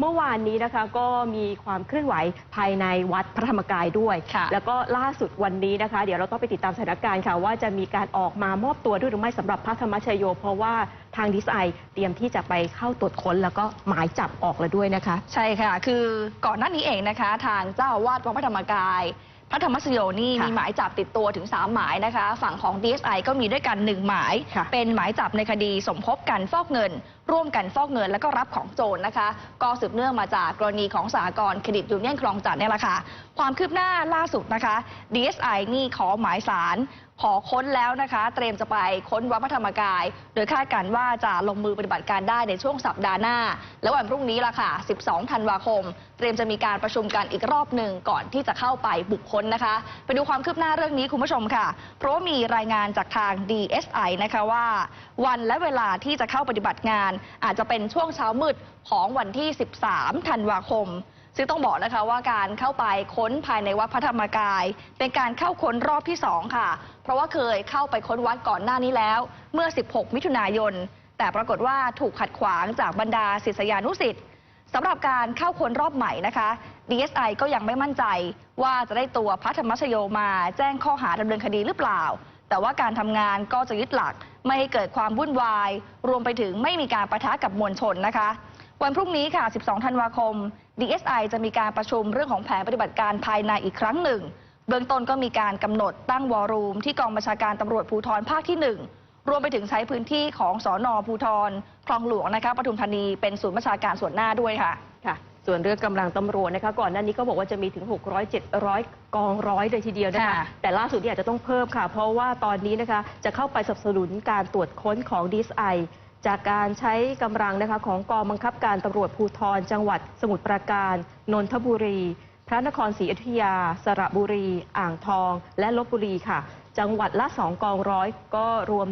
เมื่อวานนี้นะคะก็มีความเคลื่อนไหวภายในวัดพระธรรมกายด้วยค่ะแล้วก็ล่าสุดวันนี้นะคะ เดี๋ยวเราต้องไปติดตามสถานการณ์ค่ะ ว่าจะมีการออกมามอบตัวด้วยหรือไม่สำหรับพระธรรมชโย เพราะว่าทางดีไซน์เตรียมที่จะไปเข้าตรวจค้น แล้วก็หมายจับออกแล้วด้วยนะคะ ใช่ค่ะ คือก่อนหน้านี้เองนะคะ ทางเจ้าอาวาสวัดพระธรรมกาย พระธรรมสยโยนี่ค่ะมีหมายจับติดตัวถึง 3 หมายนะคะ ฝั่งของ DSI ก็มีด้วยกัน 1 หมายค่ะเป็นหมายจับในคดีสมคบกันฟอกเงิน ร่วมกันฟอกเงิน แล้วก็รับของโจรนะคะ ก็สืบเนื่องมาจากกรณีของสหกรณ์เครดิตยูเนียนคลองจันทน์เนี่ยแหละค่ะความคืบหน้าล่าสุดนะคะ DSI นี่ขอหมายสาร ขอค้นแล้วนะคะ เตรียมจะไปค้นวัดพระธรรมกาย โดยคาดการว่าจะลงมือปฏิบัติการได้ในช่วงสัปดาห์หน้า แล้ววันพรุ่งนี้ล่ะค่ะ 12 ธันวาคม เตรียมจะมีการประชุมกันอีกรอบหนึ่งก่อนที่จะเข้าไปบุคคลนะคะ ไปดูความคืบหน้าเรื่องนี้คุณผู้ชมค่ะ เพราะมีรายงานจากทาง DSI นะคะว่า วันและเวลาที่จะเข้าปฏิบัติงาน อาจจะเป็นช่วงเช้ามืดของวันที่ 13 ธันวาคม ซึ่งต้องบอกนะคะว่าการเข้าไปค้นภายในวัดพระธรรมกาย เป็นการเข้าค้นรอบที่ 2 ค่ะ เพราะว่าเคยเข้าไปค้นวัดก่อนหน้านี้แล้ว เมื่อ 16 มิถุนายน แต่ปรากฏว่าถูกขัดขวางจากบรรดาศิษยานุสิษย์สำหรับการเข้าค้นรอบใหม่นะคะ DSI ก็ยังไม่มั่นใจว่าจะได้ตัวพระธรรมชโยมาแจ้งข้อหาดำเนินคดีหรือเปล่า แต่ว่าการทำงานก็จะยึดหลักไม่ให้เกิดความวุ่นวาย รวมไปถึงไม่มีการประทะกับมวลชนนะคะ วันพรุ่งนี้ค่ะ 12 ธันวาคม DSI จะมีการประชุมเรื่องของแผนปฏิบัติการภายในอีกครั้งหนึ่ง เบื้องต้นก็มีการกำหนดตั้งวอลลุ่มที่กองบัญชาการตำรวจภูธรภาคที่ 1 รวมไปถึงใช้พื้นที่ของสอนอภูธรคลองหลวงนะคะปทุมธานีเป็นศูนย์บัญชาการส่วนหน้าด้วยค่ะค่ะส่วนเรื่องกำลังตำรวจนะคะก่อนหน้านี้ก็บอกว่าจะมีถึง 600 700 กองร้อยเลยทีเดียวนะคะค่ะแต่ล่าสุดเนี่ยอาจจะต้องเพิ่มค่ะ เพราะว่าตอนนี้นะคะจะเข้าไปสนับสนุนการตรวจค้นของดีไอ จากการใช้กำลังนะคะของกองบังคับการตำรวจภูธรจังหวัดสมุทรปราการนนทบุรี พระนครศรีอยุธยา สระบุรี อ่างทอง และลบบุรีค่ะ จังหวัดละ 2 กองร้อยก็รวม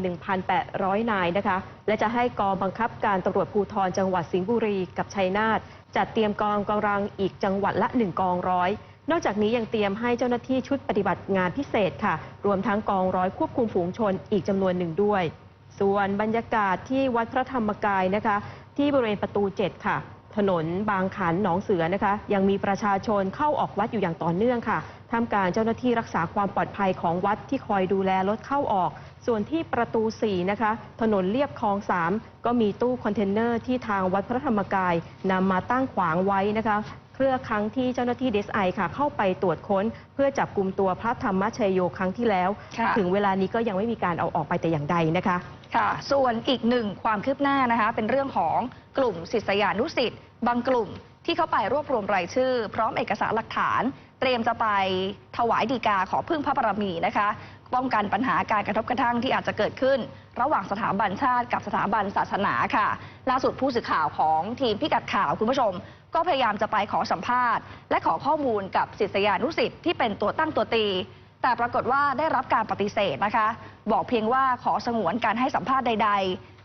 1,800 นายนะคะ และจะให้กองบังคับการตำรวจภูธรจังหวัดสิงห์บุรีกับชัยนาทจัดเตรียมกองกำลังอีกจังหวัดละ 1 กองร้อยนอกจากนี้ยังเตรียมให้เจ้าหน้าที่ชุดปฏิบัติงานพิเศษค่ะ รวมทั้งกองร้อยควบคุมฝูงชนอีกจำนวนหนึ่งด้วย ส่วนบรรยากาศที่วัดพระธรรมกายนะคะ ที่บริเวณประตู 7 ค่ะ ถนนบางขันหนองเสือนะคะ ยังมีประชาชนเข้าออกวัดอยู่อย่างต่อเนื่องค่ะท่ามกางเจ้าหน้าที่รักษาความปลอดภัยของวัดที่คอยดูแลรถเข้าออก ส่วนที่ประตู 4 นะคะ ถนนเลียบคลอง 3 ก็มีตู้คอนเทนเนอร์ที่ทางวัดพระธรรมกายนำมาตั้งขวางไว้นะคะ เพื่อครั้งที่เจ้าหน้าที่ DSI ค่ะ เข้าไปตรวจค้น เพื่อจับกลุ่มตัวพระธรรมชัยโยครั้งที่แล้วค่ะถึงเวลานี้ก็ยังไม่มีการเอาออกไปแต่อย่างใดนะคะค่ะ ส่วนอีกหนึ่งความคืบหน้านะคะ เป็นเรื่องของกลุ่มศิษยานุสิษย์บางกลุ่มที่เข้าไปรวบรวมรายชื่อ พร้อมเอกสารหลักฐาน เตรียมจะไปถวายดีกาขอพึ่งพระบารมีนะคะ ป้องกันปัญหาการกระทบกระทั่งที่อาจจะเกิดขึ้น ระหว่างสถาบันชาติกับสถาบันศาสนาค่ะ ล่าสุดผู้สื่อข่าวของทีมพิกัดข่าวคุณผู้ชม ก็พยายามจะไปขอสัมภาษณ์ และขอข้อมูลกับศิษยานุสิษย์ที่เป็นตัวตั้งตัวตี แต่ปรากฏว่าได้รับการปฏิเสธนะคะ บอกเพียงว่าขอสงวนการให้สัมภาษณ์ใด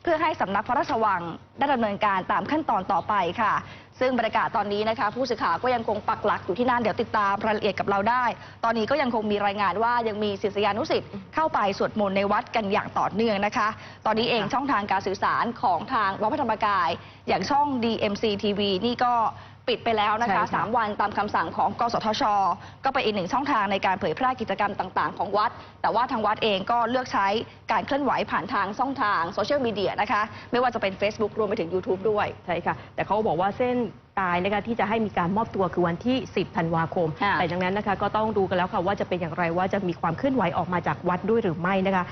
พื่อให้สำนักพระราชวังได้ดำเนินการตามขั้นตอนต่อไปค่ะ ซึ่งบรรยากาศตอนนี้นะคะ ผู้สื่อข่าวก็ยังคงปักหลักอยู่ที่นั่นเดี๋ยวติดตามรายละเอียดกับเราได้ ตอนนี้ก็ยังคงมีรายงานว่ายังมีศิษยานุสิษย์เข้าไปสวดมนต์ในวัดกันอย่างต่อเนื่องนะคะ ตอนนี้เองช่องทางการสื่อสารของทางวัดพระธรรมกาย อย่างช่อง DMC TV นี่ก็ ปิดไปแล้วนะคะใช่ค่ะ สามวันตามคำสั่งของกสทช ก็เป็นอีกหนึ่งช่องทางในการเผยแพร่กิจกรรมต่าง ๆ ของวัด แต่ว่าทางวัดเองก็เลือกใช้การเคลื่อนไหวผ่านทางช่องทางโซเชียลมีเดียนะคะ ไม่ว่าจะเป็น Facebook รวมไปถึง YouTube ด้วย ใช่ค่ะ แต่เขาบอกว่าเส้นตายนะคะที่จะให้มีการมอบตัวคือวันที่ 10 ธันวาคม ค่ะ แต่ดังนั้นนะคะก็ต้องดูกันแล้วค่ะว่าจะเป็นอย่างไรว่าจะมีความเคลื่อนไหวออกมาจากวัดด้วยหรือไม่นะคะ